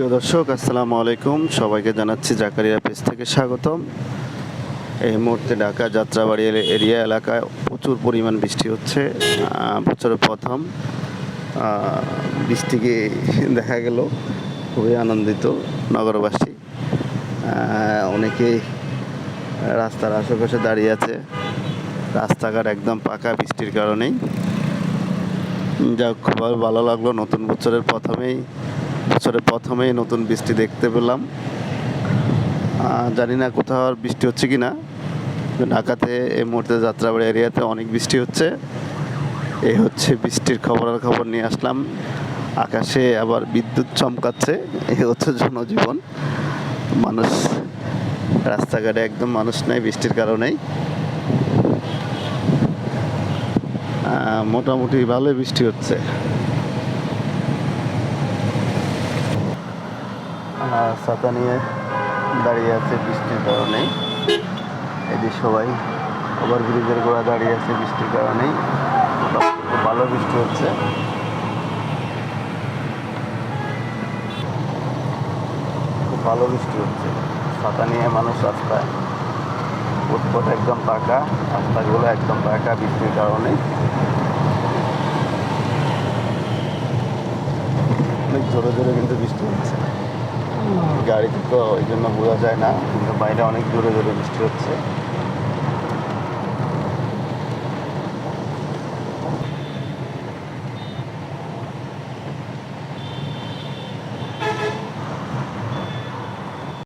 প্রিয় দর্শক, আসসালামু আলাইকুম। সবাইকে জানাচ্ছি জাকারিয়া পেজ থেকে স্বাগতম। এই মুহূর্তে ঢাকা যাত্রাবাড়ি এরিয়া এলাকায় প্রচুর পরিমাণ বৃষ্টি হচ্ছে বছরের প্রথম। বৃষ্টিকে দেখা গেল, খুবই আনন্দিত নগরবাসী। অনেকেই রাস্তার আশেপাশে দাঁড়িয়ে আছে, রাস্তাঘাট একদম পাকা বৃষ্টির কারণেই। যাক, খুব ভালো লাগল নতুন বছরের প্রথমেই বছরের প্রথমেই নতুন বৃষ্টি দেখতে পেলাম। জানি না কোথাও আর বৃষ্টি হচ্ছে কি না ঢাকাতে এই মুহূর্তে যাত্রাবাড়ি এরিয়াতে অনেক বৃষ্টি হচ্ছে। এই হচ্ছে বৃষ্টির খবরের খবর নিয়ে আসলাম। আকাশে আবার বিদ্যুৎ চমকাচ্ছে, এই হচ্ছে জনজীবন। মানুষ রাস্তাঘাটে একদম মানুষ নেই বৃষ্টির কারণেই। মোটামুটি ভালোই বৃষ্টি হচ্ছে। ছাতা নিয়ে দাঁড়িয়ে আছে বৃষ্টির কারণেই। এদিকে সবাই ওভার ব্রিজের গোড়া দাঁড়িয়ে আছে বৃষ্টির কারণেই। ভালো বৃষ্টি হচ্ছে। খুব ভালো বৃষ্টি হচ্ছে। ছাতা নিয়ে মানুষ রাস্তায় ফুটপথ একদম পাকা, রাস্তাগুলো একদম পাকা বৃষ্টির কারণে অনেক জোরে জোরে কিন্তু বৃষ্টি হচ্ছে। গাড়িতে তো ওই জন্য বোঝা যায় না। কিন্তু বাইরে অনেক জোরে জোরে বৃষ্টি হচ্ছে।